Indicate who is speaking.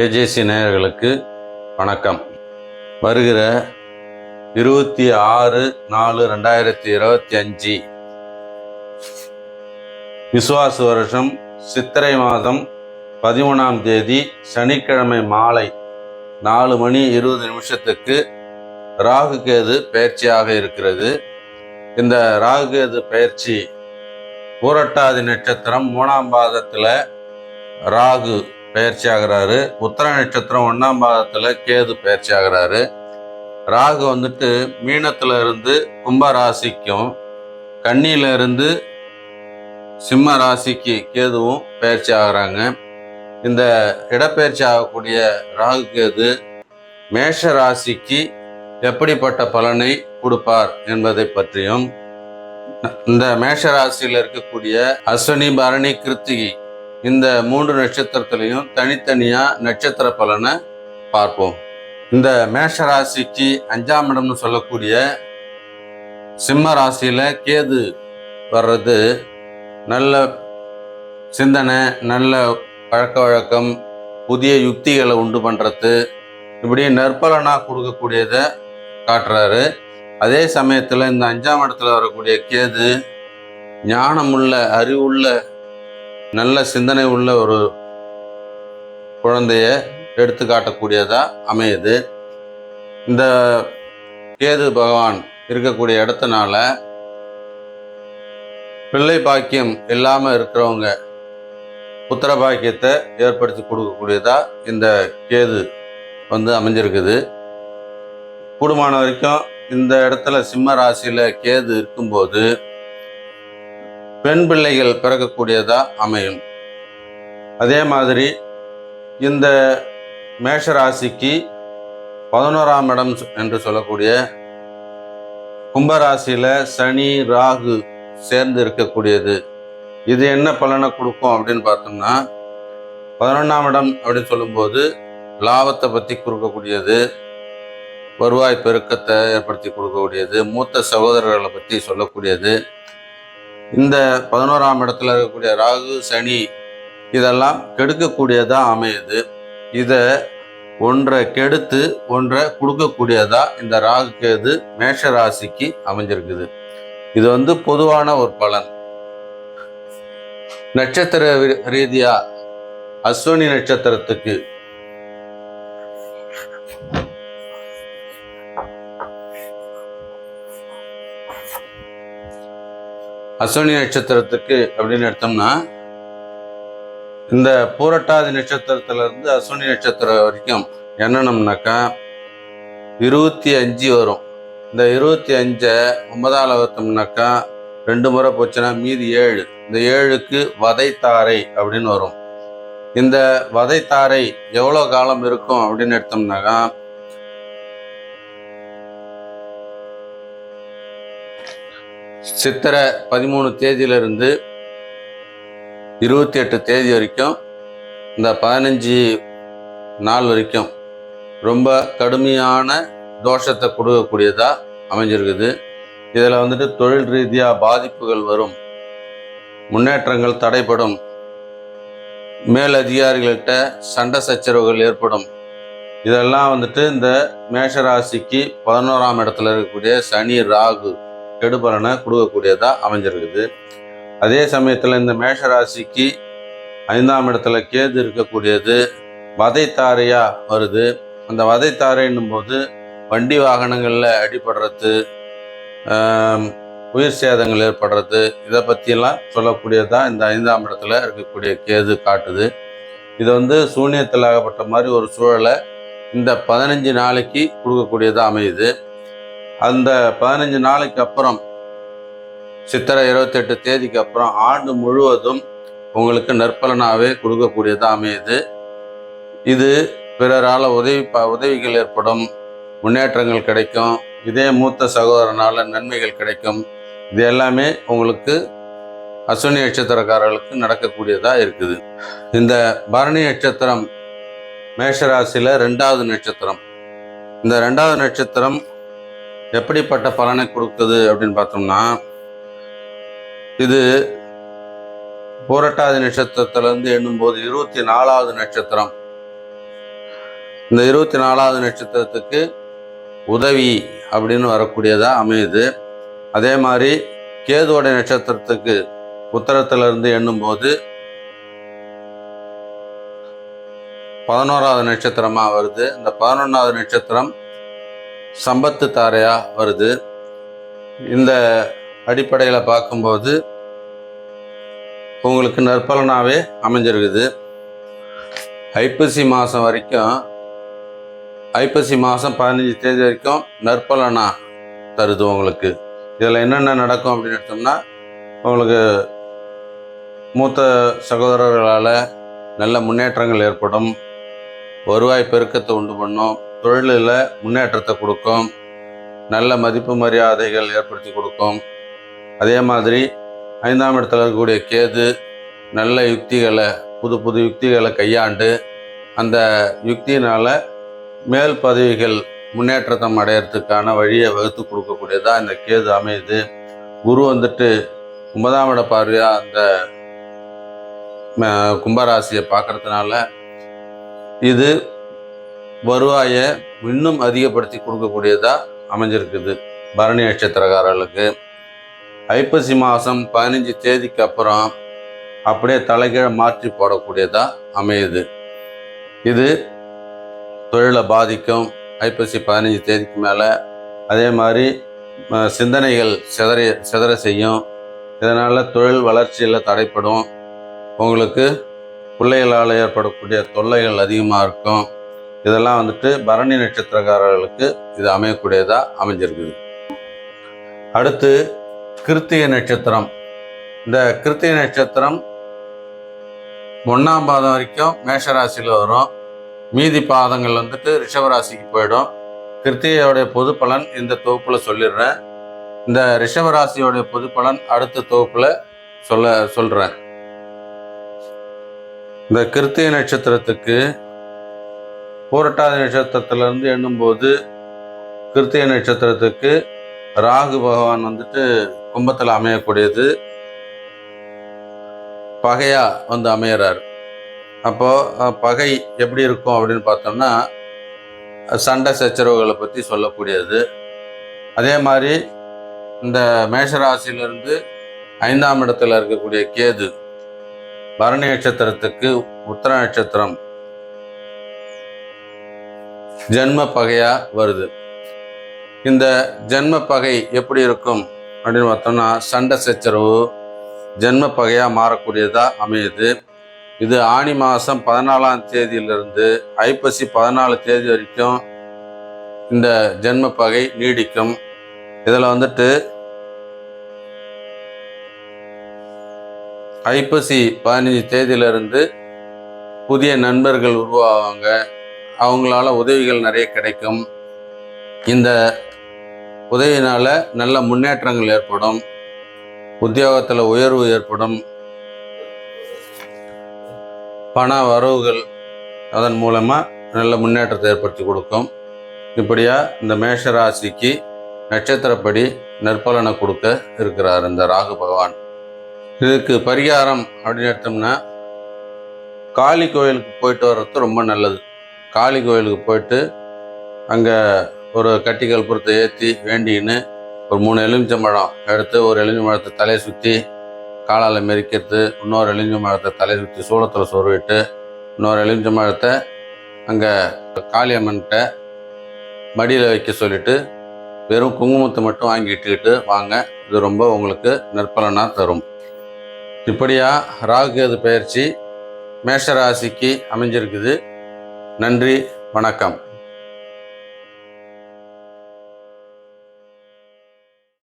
Speaker 1: KJC நேயர்களுக்கு வணக்கம். வருகிற இருபத்தி ஆறு நாலு ரெண்டாயிரத்தி இருபத்தி அஞ்சு விசுவாச வருஷம் சித்திரை மாதம் பதிமூணாம் தேதி சனிக்கிழமை மாலை நாலு மணி இருபது நிமிஷத்துக்கு ராகு கேது பயிற்சியாக இருக்கிறது. இந்த ராகு கேது பயிற்சி பூரட்டாதி நட்சத்திரம் மூணாம் பாதத்தில் ராகு பயிற்சி ஆகிறாரு. உத்தர நட்சத்திரம் ஒன்றாம் பாகத்தில் கேது பயிற்சி ஆகிறாரு. ராகு வந்துட்டு மீனத்துல இருந்து கும்ப ராசிக்கும் கன்னியில இருந்து சிம்ம ராசிக்கு கேதுவும் பயிற்சி ஆகுறாங்க. இந்த இடப்பெயர்ச்சி ஆகக்கூடிய ராகு கேது மேஷ ராசிக்கு எப்படிப்பட்ட பலனை கொடுப்பார் என்பதை பற்றியும் இந்த மேஷ ராசியில் இருக்கக்கூடிய அஸ்வினி பரணி கிருத்திகை இந்த மூன்று நட்சத்திரத்திலையும் தனித்தனியாக நட்சத்திர பலனை பார்ப்போம். இந்த மேஷ ராசிக்கு அஞ்சாம் இடம்னு சொல்லக்கூடிய சிம்ம ராசியில் கேது வர்றது நல்ல சிந்தனை நல்ல பழக்க வழக்கம் புதிய யுக்திகளை உண்டு பண்ணுறது இப்படி நற்பலனாக கொடுக்கக்கூடியதை காட்டுறாரு. அதே சமயத்தில் இந்த அஞ்சாம் இடத்துல வரக்கூடிய கேது ஞானமுள்ள அறிவுள்ள நல்ல சிந்தனை உள்ள ஒரு குழந்தைய எடுத்து காட்டக்கூடியதாக அமையுது. இந்த கேது பகவான் இருக்கக்கூடிய இடத்தினால பிள்ளை பாக்கியம் இல்லாமல் இருக்கிறவங்க புத்திர பாக்கியத்தை ஏற்படுத்தி கொடுக்கக்கூடியதாக இந்த கேது வந்து அமைஞ்சிருக்குது. கூடுமான வரைக்கும் இந்த இடத்துல சிம்ம ராசியில் கேது இருக்கும்போது பெண் பிள்ளைகள் பிறக்கக்கூடியதாக அமையும். அதே மாதிரி இந்த மேஷ ராசிக்கு பதினோராம் இடம் என்று சொல்லக்கூடிய கும்பராசியில் சனி ராகு சேர்ந்து இருக்கக்கூடியது. இது என்ன பலனை கொடுக்கும் அப்படின்னு பார்த்தோம்னா பதினொன்றாம் இடம் அப்படின்னு சொல்லும்போது லாபத்தை பற்றி கொடுக்கக்கூடியது வருவாய் பெருக்கத்தை ஏற்படுத்தி கொடுக்கக்கூடியது மூத்த சகோதரர்களை பற்றி சொல்லக்கூடியது இந்த பதினோராம் இடத்துல இருக்கக்கூடிய ராகு சனி இதெல்லாம் கெடுக்கக்கூடியதாக அமையுது. இதை ஒன்றை கெடுத்து ஒன்றை கொடுக்கக்கூடியதாக இந்த ராகு கேது மேஷ ராசிக்கு அமைஞ்சிருக்குது. இது வந்து பொதுவான ஒரு பலன். நட்சத்திர ரீதியாக அஸ்வினி நட்சத்திரத்துக்கு அஸ்வினி நட்சத்திரத்துக்கு அப்படின்னு எடுத்தோம்னா இந்த பூரட்டாதி நட்சத்திரத்திலிருந்து அஸ்வினி நட்சத்திரம் வரைக்கும் என்னன்னம்னாக்கா இருபத்தி அஞ்சு வரும். இந்த இருபத்தி அஞ்சை ஒன்பதால் வகுத்தோம்னாக்கா ரெண்டு முறை போச்சுன்னா மீதி ஏழு. இந்த ஏழுக்கு வதைத்தாரை அப்படின்னு வரும். இந்த வதைத்தாரை எவ்வளோ காலம் இருக்கும் அப்படின்னு எடுத்தோம்னாக்கா சித்திரை பதிமூணு தேதியிலிருந்து இருபத்தி எட்டு தேதி வரைக்கும் இந்த பதினஞ்சு நாள் வரைக்கும் ரொம்ப கடுமையான தோஷத்தை கொடுக்கக்கூடியதாக அமைஞ்சிருக்குது. இதில் வந்துட்டு தொழில் ரீதியாக பாதிப்புகள் வரும் முன்னேற்றங்கள் தடைப்படும் மேல் அதிகாரிகள்கிட்ட சண்டை சச்சரவுகள் ஏற்படும். இதெல்லாம் வந்துட்டு இந்த மேஷராசிக்கு பதினோராம் இடத்துல இருக்கக்கூடிய சனி ராகு கெடுபலனை கொடுக்கக்கூடியதாக அமைஞ்சிருக்குது. அதே சமயத்தில் இந்த மேஷராசிக்கு ஐந்தாம் இடத்துல கேது இருக்கக்கூடியது வதைத்தாரையாக வருது. அந்த வதைத்தாரைன்னும் போது வண்டி வாகனங்களில் அடிபடுறது உயிர் சேதங்கள் ஏற்படுறது இதை பற்றியெல்லாம் சொல்லக்கூடியதாக இந்த ஐந்தாம் இடத்துல இருக்கக்கூடிய கேது காட்டுது. இது வந்து சூன்யத்தில் ஆகப்பட்ட மாதிரி ஒரு சூழலை இந்த பதினஞ்சு நாளைக்கு கொடுக்கக்கூடியதாக அமையுது. அந்த பதினஞ்சு நாளைக்கு அப்புறம் சித்திரை இருபத்தெட்டு தேதிக்கு அப்புறம் ஆண்டு முழுவதும் உங்களுக்கு நற்பலனாகவே கொடுக்கக்கூடியதாக அமையுது. இது பிறரால் உதவி ப உதவிகள் ஏற்படும் முன்னேற்றங்கள் கிடைக்கும் இதே மூத்த சகோதரனால் நன்மைகள் கிடைக்கும். இது எல்லாமே உங்களுக்கு அஸ்வினி நட்சத்திரக்காரர்களுக்கு நடக்கக்கூடியதாக இருக்குது. இந்த பரணி நட்சத்திரம் மேஷராசியில் ரெண்டாவது நட்சத்திரம். இந்த ரெண்டாவது நட்சத்திரம் எப்படிப்பட்ட பலனை கொடுக்குது அப்படின்னு பார்த்தோம்னா இது பூரட்டாதி நட்சத்திரத்திலிருந்து எண்ணும்போது இருபத்தி நாலாவது நட்சத்திரம். இந்த இருபத்தி நாலாவது நட்சத்திரத்துக்கு உதவி அப்படின்னு வரக்கூடியதாக அமையுது. அதே மாதிரி கேதுவோட நட்சத்திரத்துக்கு உத்தரத்துல இருந்து எண்ணும்போது பதினோராவது நட்சத்திரமாக வருது. இந்த பதினொன்றாவது நட்சத்திரம் சம்பத்து தாரையா வருது. இந்த அடிப்படையில் பார்க்கும்போது உங்களுக்கு நற்பலனாகவே அமைஞ்சிருக்குது. ஐப்பசி மாதம் வரைக்கும் ஐப்பசி மாதம் பதினஞ்சு தேதி வரைக்கும் நற்பலனா தருது உங்களுக்கு. இதில் என்னென்ன நடக்கும் அப்படின்னு எடுத்தோம்னா உங்களுக்கு மூத்த சகோதரர்களால் நல்ல முன்னேற்றங்கள் ஏற்படும். வருவாய் பெருக்கத்தை உண்டு பண்ணும். தொழிலில் முன்னேற்றத்தை கொடுக்கும். நல்ல மதிப்பு மரியாதைகள் ஏற்படுத்தி கொடுக்கும். அதே மாதிரி ஐந்தாம் இடத்துல இருக்கக்கூடிய கேது நல்ல யுக்திகளை புது புது யுக்திகளை கையாண்டு அந்த யுக்தியினால் மேல் பதவிகள் முன்னேற்றத்தம் அடையிறதுக்கான வழியை வகுத்து கொடுக்கக்கூடியதாக இந்த கேது அமையுது. குரு வந்துட்டு ஒன்பதாம் இட பார்வையாக அந்த கும்பராசியை பார்க்கறதுனால இது வருவாயை இன்னும் அதிகப்படுத்தி கொடுக்கக்கூடியதாக அமைஞ்சிருக்குது. பரணி நட்சத்திரக்காரர்களுக்கு. ஐப்பசி மாதம் பதினஞ்சு தேதிக்கு அப்புறம் அப்படியே தலைகீழ மாற்றி போடக்கூடியதாக அமையுது. இது தொழிலை பாதிக்கும். ஐப்பசி பதினஞ்சு தேதிக்கு மேலே அதே மாதிரி சிந்தனைகள் சிதற சிதற செய்யும். இதனால் தொழில் வளர்ச்சியில் தடைப்படும். உங்களுக்கு பிள்ளைகளால் ஏற்படக்கூடிய தொல்லைகள் அதிகமாக இருக்கும். இதெல்லாம் வந்துட்டு பரணி நட்சத்திரக்காரர்களுக்கு இது அமையக்கூடியதாக அமைஞ்சிருக்குது. அடுத்து கிருத்திய நட்சத்திரம். இந்த கிருத்திய நட்சத்திரம் ஒன்றாம் பாதம் வரைக்கும் மேஷராசியில் வரும். மீதி பாதங்கள் வந்துட்டு ரிஷபராசிக்கு போயிடும். கிருத்தியோடைய பொது பலன் இந்த தொகுப்பில் சொல்லிடுறேன். இந்த ரிஷபராசியோடைய பொது பலன் அடுத்த தொகுப்பில் சொல்ல சொல்கிறேன் இந்த கிருத்திய நட்சத்திரத்துக்கு பூரட்டாதி நட்சத்திரத்திலேருந்து எண்ணும்போது கிருத்திய நட்சத்திரத்துக்கு ராகு பகவான் வந்துட்டு கும்பத்தில் அமையக்கூடியது. பகையாக வந்து அமையிறார். அப்போது பகை எப்படி இருக்கும் அப்படின்னு பார்த்தோம்னா சண்டை சச்சரவுகளை பற்றி சொல்லக்கூடியது. அதே மாதிரி இந்த மேஷராசியிலிருந்து ஐந்தாம் இடத்துல இருக்கக்கூடிய கேது பரணி நட்சத்திரத்துக்கு உத்தர நட்சத்திரம் ஜென்ம பகையாக வருது. இந்த ஜென்ம பகை எப்படி இருக்கும்? அப்படின்னு பார்த்தோம்னா சண்டை சச்சரவு ஜென்ம பகையாக மாறக்கூடியதாக அமையுது. இது ஆனி மாதம் பதினாலாம் தேதியிலிருந்து ஐப்பசி பதினாலு தேதி வரைக்கும் இந்த ஜென்ம பகை நீடிக்கும். இதில் வந்துட்டு ஐப்பசி பதினஞ்சு தேதியிலிருந்து புதிய நண்பர்கள் உருவாவாங்க. அவங்களால உதவிகள் நிறைய கிடைக்கும். இந்த உதவியினால் நல்ல முன்னேற்றங்கள் ஏற்படும். உத்தியோகத்தில் உயர்வு ஏற்படும். பண வரவுகள் அதன் மூலமாக நல்ல முன்னேற்றத்தை ஏற்படுத்தி கொடுக்கும். இப்படியா இந்த மேஷ ராசிக்கு நட்சத்திரப்படி நற்பலனை கொடுக்க இருக்கிறார் இந்த ராகு பகவான். இதுக்கு பரிகாரம் அப்படின்னு எடுத்தோம்னா காளி கோயிலுக்கு போயிட்டு வர்றது ரொம்ப நல்லது. காளி கோயிலுக்கு போயிட்டு அங்கே ஒரு கட்டி கற்பூரத்தை ஏற்றி வேண்டின்னு ஒரு மூணு எலுமிச்சம்பழம் எடுத்து ஒரு எலுமிச்சம்பழத்தை தலையை சுற்றி காலால் மெரிக்கிறது இன்னொரு எலுமிச்சம்பழத்தை தலையை சுற்றி சூளத்தில் சொருவிட்டு இன்னொரு எலுமிச்சம்பழத்தை அங்கே காளியம்மன்கிட்ட மடியில் வைக்க சொல்லிட்டு வெறும் குங்குமத்தை மட்டும் வாங்கி இட்டுக்கிட்டு வாங்க இது ரொம்ப உங்களுக்கு நற்பலனாக தரும். இப்படியாக ராகுகேது பயிற்சி மேஷராசிக்கு அமைஞ்சிருக்குது. நன்றி வணக்கம்.